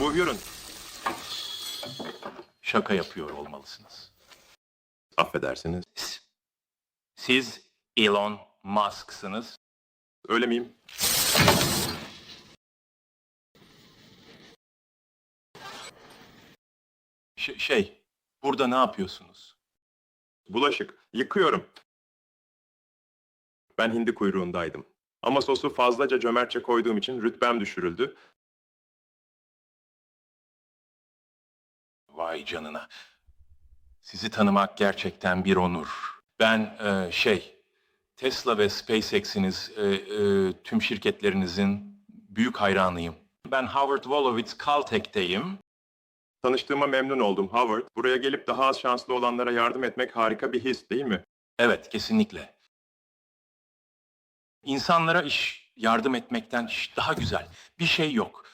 Buyurun. Şaka yapıyor olmalısınız. Affedersiniz. Siz Elon Musk'sınız. Öyle miyim? Ş- şey, burada ne yapıyorsunuz? Bulaşık. Yıkıyorum. Ben hindi kuyruğundaydım. Ama sosu fazlaca cömertçe koyduğum için rütbem düşürüldü. Vay canına. Sizi tanımak gerçekten bir onur. Ben e, şey, Tesla ve SpaceX'iniz, e, e, tüm şirketlerinizin büyük hayranıyım. Ben Howard Wolowitz Caltech'teyim. Tanıştığıma memnun oldum Howard. Buraya gelip daha az şanslı olanlara yardım etmek harika bir his değil mi? Evet, kesinlikle. İnsanlara iş yardım etmekten daha güzel bir şey yok.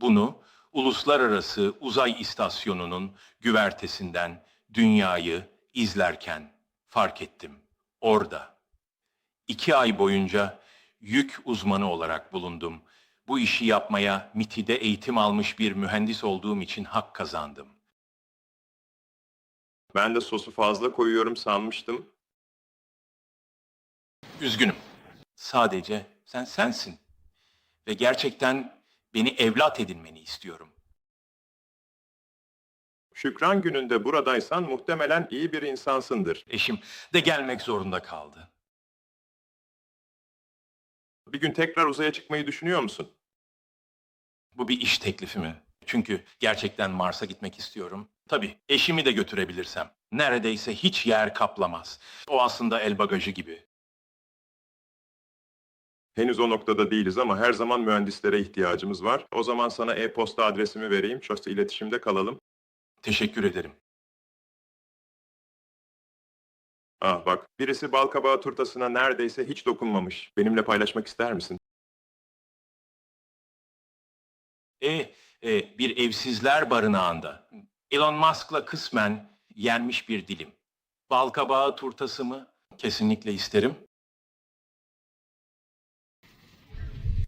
Bunu uluslararası uzay istasyonunun güvertesinden dünyayı izlerken fark ettim. Orada. İki ay boyunca yük uzmanı olarak bulundum. Bu işi yapmaya MIT'de eğitim almış bir mühendis olduğum için hak kazandım. Ben de sosu fazla koyuyorum sanmıştım. Üzgünüm. Sadece sen sensin. Ve gerçekten beni evlat edinmeni istiyorum. Şükran gününde buradaysan muhtemelen iyi bir insansındır. Eşim de gelmek zorunda kaldı. Bir gün tekrar uzaya çıkmayı düşünüyor musun? Bu bir iş teklifi mi? Çünkü gerçekten Mars'a gitmek istiyorum. Tabii eşimi de götürebilirsem. Neredeyse hiç yer kaplamaz. O aslında el bagajı gibi. Henüz o noktada değiliz ama her zaman mühendislere ihtiyacımız var. O zaman sana e-posta adresimi vereyim. Şöyle iletişimde kalalım. Teşekkür ederim. Ah bak, birisi balkabağı turtasına neredeyse hiç dokunmamış. Benimle paylaşmak ister misin? E, e, bir evsizler barınağında Elon Musk'la kısmen yenmiş bir dilim. Balkabağı turtası mı? Kesinlikle isterim.